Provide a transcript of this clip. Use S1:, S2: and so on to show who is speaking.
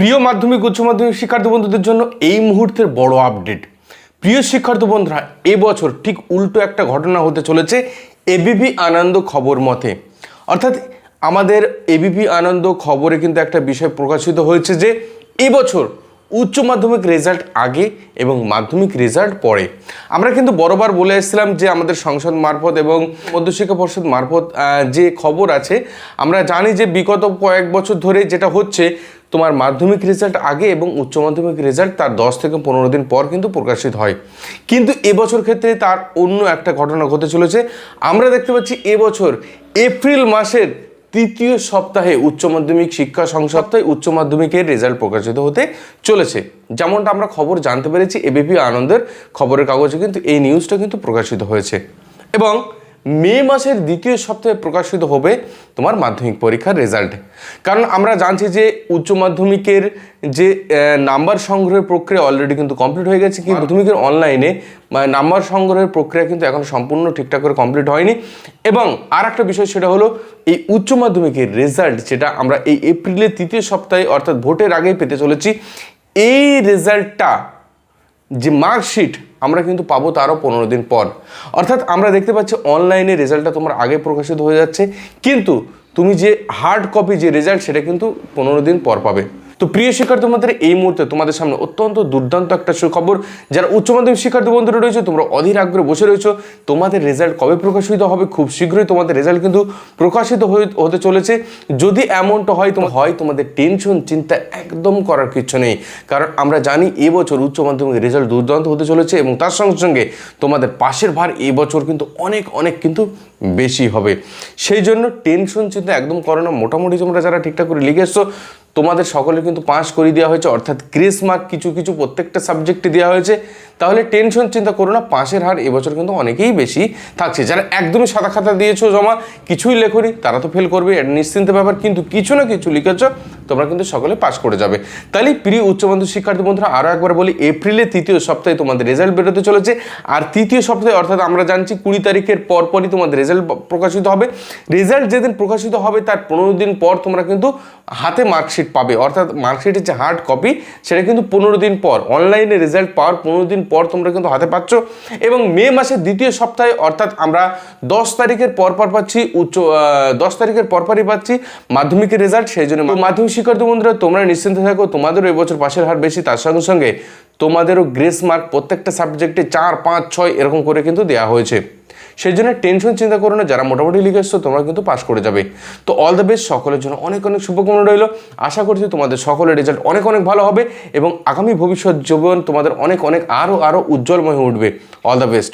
S1: প্রিয় মাধ্যমিক, উচ্চ মাধ্যমিক শিক্ষার্থী বন্ধুদের জন্য এই মুহূর্তের বড় আপডেট প্রিয় শিক্ষার্থী বন্ধুরা, এবছর ঠিক উল্টো একটা ঘটনা হতে চলেছে এবিপি আনন্দ খবর মতে। অর্থাৎ আমাদের এবিপি আনন্দ খবরে কিন্তু একটা বিষয় প্রকাশিত হয়েছে যে, এবছর উচ্চ মাধ্যমিক রেজাল্ট আগে এবং মাধ্যমিক রেজাল্ট পরে। আমরা কিন্তু বরাবর বলে এসেছিলাম যে, আমাদের সংসদ মারফত এবং মধ্যশিক্ষা পর্ষদ মারফত যে খবর আছে, আমরা জানি যে বিগত কয়েক বছর ধরে যেটা হচ্ছে তোমার মাধ্যমিক রেজাল্ট আগে এবং উচ্চ মাধ্যমিক রেজাল্ট তার দশ থেকে পনেরো দিন পর কিন্তু প্রকাশিত হয়। কিন্তু এবছর ক্ষেত্রে তার অন্য একটা ঘটনা ঘটে চলেছে। আমরা দেখতে পাচ্ছি এবছর এপ্রিল মাসের তৃতীয় সপ্তাহে উচ্চ মাধ্যমিক শিক্ষা সংসপ্তাহে উচ্চ মাধ্যমিকের রেজাল্ট প্রকাশিত হতে চলেছে। যেমনটা আমরা খবর জানতে পেরেছি, এবিপি আনন্দের খবরের কাগজে কিন্তু এই নিউজটা কিন্তু প্রকাশিত হয়েছে। এবং মে মাসের দ্বিতীয় সপ্তাহে প্রকাশিত হবে তোমার মাধ্যমিক পরীক্ষার রেজাল্ট কারণ আমরা জানছি যে উচ্চ মাধ্যমিকের যে নাম্বার সংগ্রহের প্রক্রিয়া অলরেডি কিন্তু কমপ্লিট হয়ে গেছে, কিন্তু মাধ্যমিকের অনলাইনে নাম্বার সংগ্রহের প্রক্রিয়া কিন্তু এখন সম্পূর্ণ ঠিকঠাক করে কমপ্লিট হয়নি। এবং আর একটা বিষয় সেটা হলো, এই উচ্চ মাধ্যমিকের রেজাল্ট যেটা আমরা এই এপ্রিলের তৃতীয় সপ্তাহে অর্থাৎ ভোটের আগেই পেতে চলেছি, এই রেজাল্টটা যে মার্কশিট আমরা কিন্তু পাবো তারও পনেরো দিন পর। অর্থাৎ আমরা দেখতে পাচ্ছি অনলাইনে রেজাল্টটা তোমার আগে প্রকাশিত হয়ে যাচ্ছে, কিন্তু তুমি যে হার্ড কপি যে রেজাল্ট সেটা কিন্তু পনেরো দিন পর পাবে। তো প্রিয় শিক্ষার্থী বন্ধুরা, এই মুহূর্তে তোমাদের সামনে অত্যন্ত দুর্দান্ত একটা সুখবর, যারা উচ্চ মাধ্যমিক শিক্ষার্থী বন্ধুরা রয়েছে, তোমরা অধীর আগ্রহে বসে রয়েছো। তোমাদের রেজাল্ট কবে প্রকাশিত হবে? খুব শীঘ্রই তোমাদের রেজাল্ট কিন্তু প্রকাশিত হতে চলেছে। যদি এমনটা হয় তোমার হয় তোমাদের টেনশন চিন্তা একদম করার কিছু নেই। কারণ আমরা জানি এবছর উচ্চ মাধ্যমিক রেজাল্ট দুর্দান্ত হতে চলেছে এবং তার সঙ্গে সঙ্গে তোমাদের পাশের ভার এবছর কিন্তু অনেক অনেক কিন্তু বেশি হবে। সেই জন্য টেনশন চিন্তা একদম করো না। মোটামুটি তোমরা যারা ঠিকঠাক করে লিখে এসছো তোমাদের সকলে কিন্তু পাস করিয়ে দেওয়া হয়েছে, অর্থাৎ গ্রেস মার্ক কিছু কিছু প্রত্যেকটা সাবজেক্টে দেওয়া হয়েছে। তাহলে টেনশন চিন্তা করো না, পাশের হার এবছর কিন্তু অনেকেই বেশি থাকছে। যারা একদমই সাদা খাতা দিয়েছ জমা, কিছুই লেখনি, তারা তো ফেল করবে, এটা নিশ্চিন্ত ব্যাপার। কিন্তু কিছু না কিছু লিখেছ তোমরা কিন্তু সকলে পাস করে যাবে। তাহলে প্রিয় মাধ্যমিক শিক্ষার্থী বন্ধুরা আরও একবার বলি এপ্রিলের তৃতীয় সপ্তাহে তোমাদের রেজাল্ট বেরোতে চলেছে। আর তৃতীয় সপ্তাহে, অর্থাৎ আমরা জানছি কুড়ি তারিখের পরপরই তোমাদের রেজাল্ট প্রকাশিত হবে। রেজাল্ট যেদিন প্রকাশিত হবে, তার পনেরো দিন পর তোমরা কিন্তু হাতে মার্কশিট পাবে। অর্থাৎ মার্কশিটের যে হার্ড কপি, সেটা কিন্তু পনেরো দিন পর, অনলাইনে রেজাল্ট পাওয়ার পনেরো দিন পর তোমরা কিন্তু হাতে পাচ্ছ। এবং মে মাসের দ্বিতীয় সপ্তাহে, অর্থাৎ আমরা দশ তারিখের পর পর পাচ্ছি, উচ্চ দশ তারিখের পরপরই পাচ্ছি মাধ্যমিকের রেজাল্ট, সেই জন্য মাধ্যমিক শিক্ষার্থী বন্ধুরা, তোমরা নিশ্চিন্ত থাকো, তোমাদেরও এবছর পাশের হার বেশি। তার সঙ্গে সঙ্গে তোমাদেরও গ্রেস মার্ক প্রত্যেকটা সাবজেক্টে চার, পাঁচ, ছয় এরকম করে কিন্তু দেওয়া হয়েছে। সেই জন্য টেনশন চিন্তা করো না, যারা মোটামুটি লিখে এসছো, তোমরা কিন্তু পাশ করে যাবে। তো অল দ্য বেস্ট সকলের জন্য অনেক অনেক শুভকামনা রইল। আশা করছি তোমাদের সকলের রেজাল্ট অনেক অনেক ভালো হবে এবং আগামী ভবিষ্যৎ জীবন তোমাদের অনেক অনেক আরও আরও উজ্জ্বলময় হয়ে উঠবে। All the best